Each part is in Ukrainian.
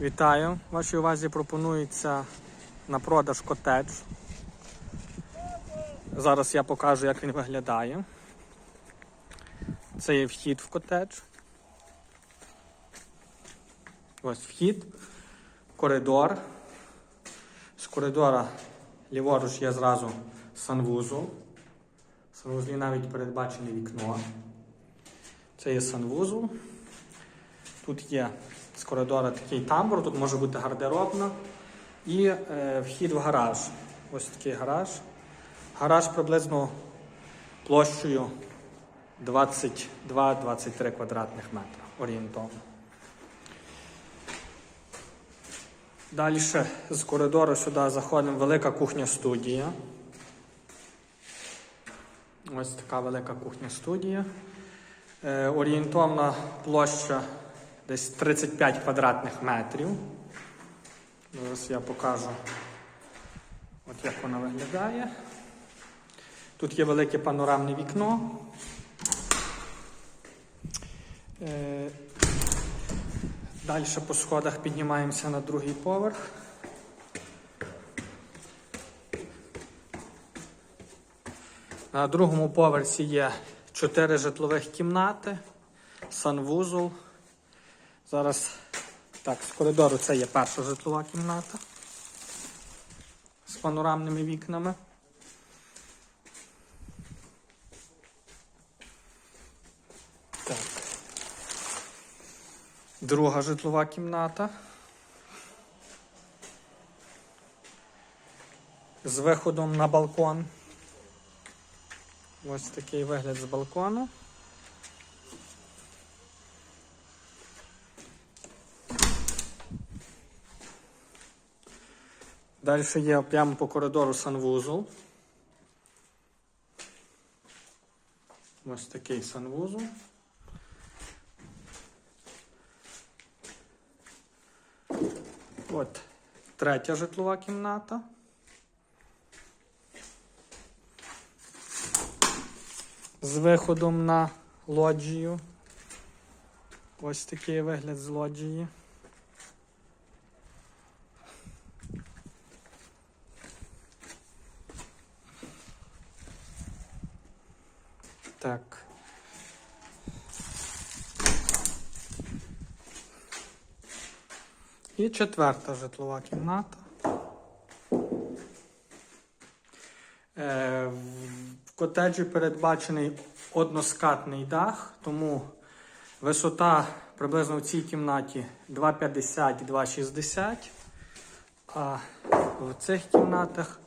Вітаю! Вашій увазі пропонується на продаж котедж. Зараз я покажу, як він виглядає. Це є вхід в котедж. Ось вхід, коридор. З коридора ліворуч є зразу санвузол. В санвузлі навіть передбачене вікно. Це є санвузол. Тут є з коридора такий тамбур, тут може бути гардеробна і е, вхід в гараж. Ось такий гараж. Гараж приблизно площею 22-23 квадратних метра орієнтовно. Далі з коридору сюди заходимо велика кухня-студія. Ось така велика кухня-студія. Е, орієнтовна площа десь 35 квадратних метрів. Зараз я покажу, от як вона виглядає. Тут є велике панорамне вікно. Е, Далі по сходах піднімаємося на другий поверх. На другому поверсі є 4 житлових кімнати, санвузол. Зараз так, з коридору це є перша житлова кімната з панорамними вікнами. Так. Друга житлова кімната. З виходом на балкон. Ось такий вигляд з балкону. Далі є прямо по коридору санвузол. Ось такий санвузол. От третя житлова кімната. З виходом на лоджію. Ось такий вигляд з лоджії. Так. І четверта житлова кімната. Е, В котеджі передбачений односкатний дах, тому висота приблизно в цій кімнаті 2,50-2,60, а в цих кімнатах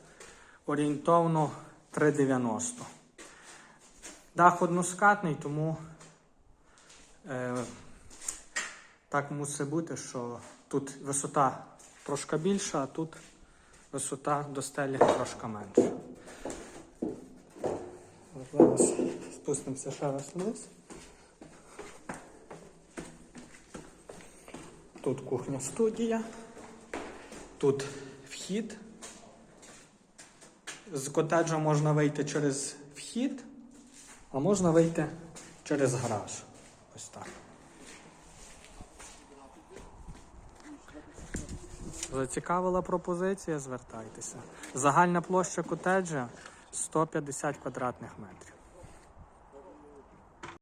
орієнтовно 3,90. Дах односкатний, тому е, так мусить бути, що тут висота трошки більша, а тут висота до стелі трошки менша. Зараз спустимося ще раз вниз. Тут кухня студія, тут вхід. З котеджа можна вийти через вхід, а можна вийти через гараж. Ось так. Зацікавила пропозиція, звертайтеся. Загальна площа котеджа 150 квадратних метрів.